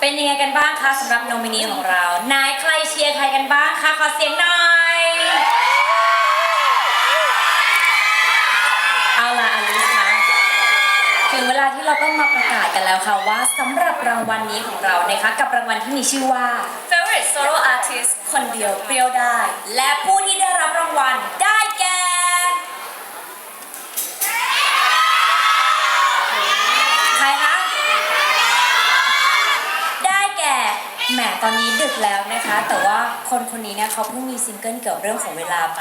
เป็นยังไงกันบ้างคะสำหรับโนมินีของเรา นายใครเชียร์ใครกันบ้างคะขอเสียงหน่อย เอาล่ะอลิสคะถึงเวลาที่เราต้องมาประกาศกันแล้วค่ะว่าสำหรับรางวัลนี้ของเรานะคะกับรางวัลที่มีชื่อว่า Favorite Solo Artist คนเดียวเปรี้ยวได้ และผู้ แหมตอนนี้ดึกแล้วนะคะ แต่ว่าคนคนนี้เนี่ยเขาเพิ่งมีซิงเกิลเกี่ยวกับเรื่องของเวลาไป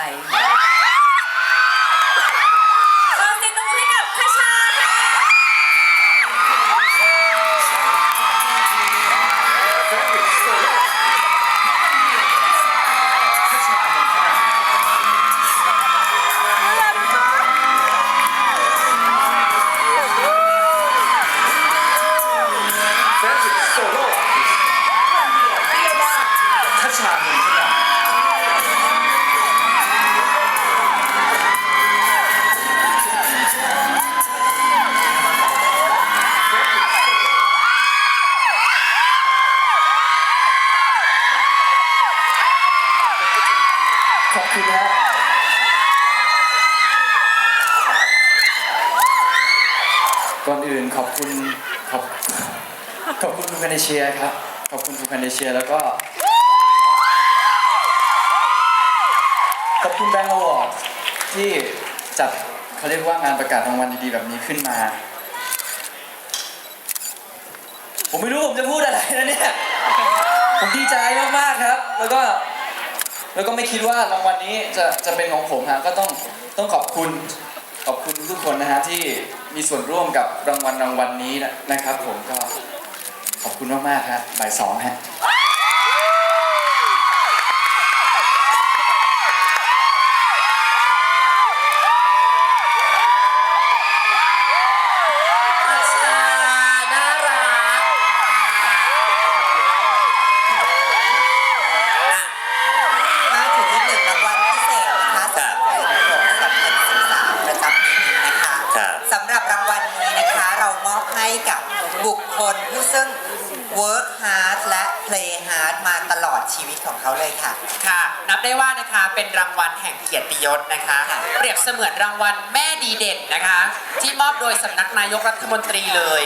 อบคุณนะก่อนอื่นขอบคุณขอบขอบคุณคุณแพนเดเชียครับ ขอบคุณคุณแพนเดเชียแล้วก็ ขอบคุณแบงก์อวอร์ดที่จัดเขาเรียกว่างานประกาศรางวัลดีๆแบบนี้ขึ้นมา ผมไม่รู้ผมจะพูดอะไรนะเนี่ย ผมดีใจมากๆครับ แล้วก็ แล้วก็ไม่คิดว่ารางวัลนี้จะจะเป็นของผมฮะก็ต้องต้องขอบคุณขอบคุณทุกคนนะฮะที่มีส่วนร่วมกับรางวัลรางวัลนี้นะนะครับ ผมก็ขอบคุณมากๆฮะบ่ายสองฮะ กับบุคคลผู้ซึ่ง work hard และ play hard มาตลอดชีวิตของเขาเลยค่ะ ค่ะ นับได้ว่านะคะเป็นรางวัลแห่งเกียรติยศนะคะค่ะเปรียบเสมือนรางวัลแม่ดีเด่นนะคะ ที่มอบโดยสำนักนายกรัฐมนตรีเลย